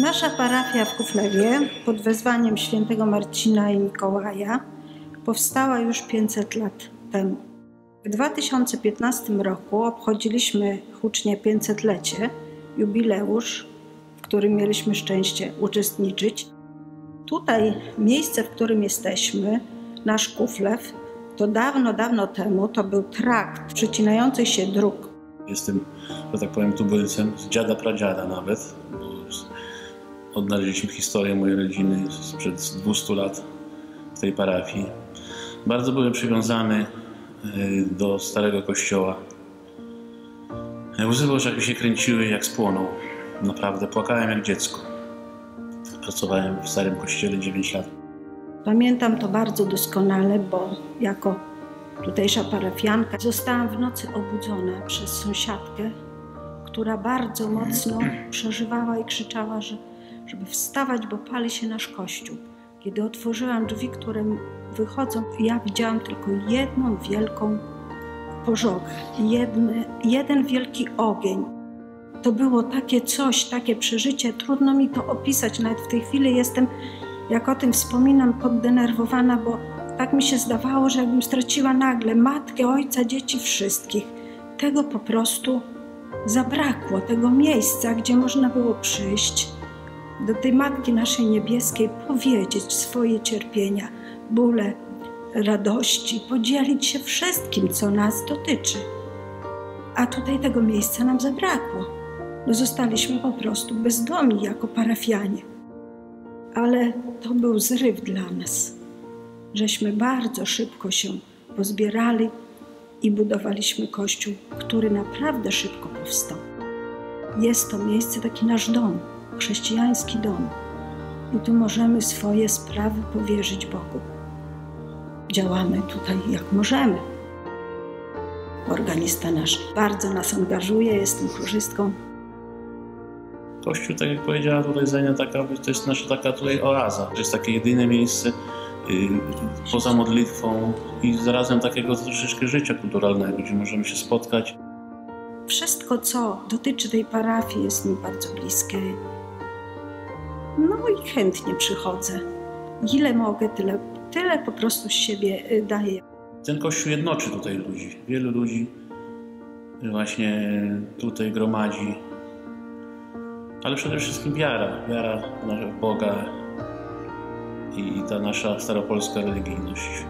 Nasza parafia w Kuflewie pod wezwaniem świętego Marcina i Mikołaja powstała już 500 lat temu. W 2015 roku obchodziliśmy hucznie 500-lecie, jubileusz, w którym mieliśmy szczęście uczestniczyć. Tutaj miejsce, w którym jesteśmy, nasz Kuflew, to dawno, dawno temu to był trakt przecinających się dróg. Jestem, że tak powiem, tubylcem z dziada pradziada nawet, odnaleźliśmy historię mojej rodziny sprzed 200 lat w tej parafii. Bardzo byłem przywiązany y, do starego kościoła. Łzy w oczach mi się kręciły jak spłonął. Naprawdę płakałem jak dziecko. Pracowałem w starym kościele 9 lat. Pamiętam to bardzo doskonale, bo jako tutejsza parafianka zostałam w nocy obudzona przez sąsiadkę, która bardzo mocno przeżywała i krzyczała, że, żeby wstawać, bo pali się nasz kościół. Kiedy otworzyłam drzwi, które wychodzą, ja widziałam tylko jedną wielką pożogę, jeden wielki ogień. To było takie coś, takie przeżycie, trudno mi to opisać. Nawet w tej chwili jestem, jak o tym wspominam, poddenerwowana, bo tak mi się zdawało, że jakbym straciła nagle matkę, ojca, dzieci, wszystkich. Tego po prostu zabrakło, tego miejsca, gdzie można było przyjść do tej Matki naszej Niebieskiej, powiedzieć swoje cierpienia, bóle, radości, podzielić się wszystkim, co nas dotyczy. A tutaj tego miejsca nam zabrakło. No zostaliśmy po prostu bezdomni jako parafianie. Ale to był zryw dla nas, żeśmy bardzo szybko się pozbierali i budowaliśmy kościół, który naprawdę szybko powstał. Jest to miejsce, taki nasz dom, chrześcijański dom. I tu możemy swoje sprawy powierzyć Bogu. Działamy tutaj jak możemy. Organista nasz bardzo nas angażuje, jestem chórzystką. Kościół, tak jak powiedziała tutaj Zenia, taka, to jest nasza taka tutaj oaza. To jest takie jedyne miejsce yy, poza modlitwą i zarazem takiego troszeczkę życia kulturalnego, gdzie możemy się spotkać. Wszystko, co dotyczy tej parafii, jest mi bardzo bliskie. No i chętnie przychodzę. Ile mogę, tyle, tyle po prostu z siebie y, daję. Ten kościół jednoczy tutaj ludzi. Wielu ludzi właśnie tutaj gromadzi. Ale przede wszystkim wiara. Wiara w Boga i ta nasza staropolska religijność.